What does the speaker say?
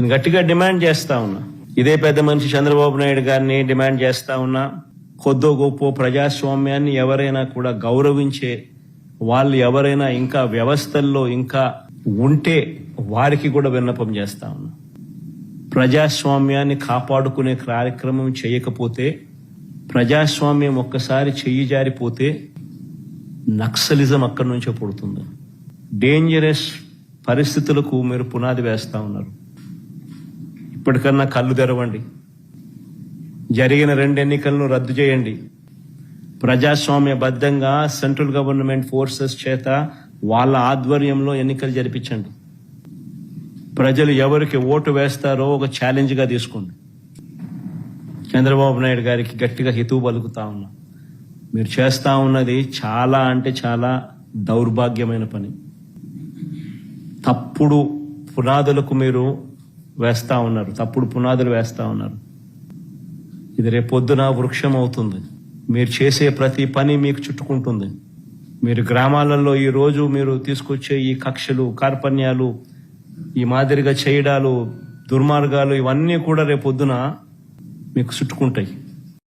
నేను గట్టిగా డిమాండ్ చేస్తా ఉన్నా. ఇదే పెద్ద మనిషి చంద్రబాబు నాయుడు గారిని డిమాండ్ చేస్తా ఉన్నా. కొద్దో గొప్ప ప్రజాస్వామ్యాన్ని ఎవరైనా కూడా గౌరవించే వాళ్ళు ఎవరైనా ఇంకా వ్యవస్థల్లో ఇంకా ఉంటే వారికి కూడా విన్నపం చేస్తా ఉన్నా. ప్రజాస్వామ్యాన్ని కాపాడుకునే కార్యక్రమం చేయకపోతే ప్రజాస్వామ్యం ఒక్కసారి చెయ్యి జారిపోతే నక్సలిజం అక్కడి నుంచే పుడుతుంది. డేంజరస్ పరిస్థితులకు మీరు పునాది వేస్తా ఉన్నారు. ఇప్పటికన్నా కళ్ళు తెరవండి. జరిగిన రెండు ఎన్నికలను రద్దు చేయండి. ప్రజాస్వామ్యబద్ధంగా సెంట్రల్ గవర్నమెంట్ ఫోర్సెస్ చేత వాళ్ళ ఆధ్వర్యంలో ఎన్నికలు జరిపించండి. ప్రజలు ఎవరికి ఓటు వేస్తారో ఒక ఛాలెంజ్గా తీసుకోండి. చంద్రబాబు నాయుడు గారికి గట్టిగా హితువు పలుకుతా ఉన్నా. మీరు చేస్తా ఉన్నది చాలా అంటే చాలా దౌర్భాగ్యమైన పని. తప్పుడు పునాదులకు మీరు వేస్తా ఉన్నారు. తప్పుడు పునాదులు వేస్తా ఉన్నారు. ఇది రేపొద్దున వృక్షం అవుతుంది మీరు చేసే ప్రతి పని మీకు చుట్టుకుంటుంది. మీరు గ్రామాలలో ఈ రోజు మీరు తీసుకొచ్చే ఈ కక్షలు కార్పణ్యాలు ఈ మాదిరిగా చేయడాలు దుర్మార్గాలు ఇవన్నీ కూడా రేపొద్దున మీకు చుట్టుకుంటాయి.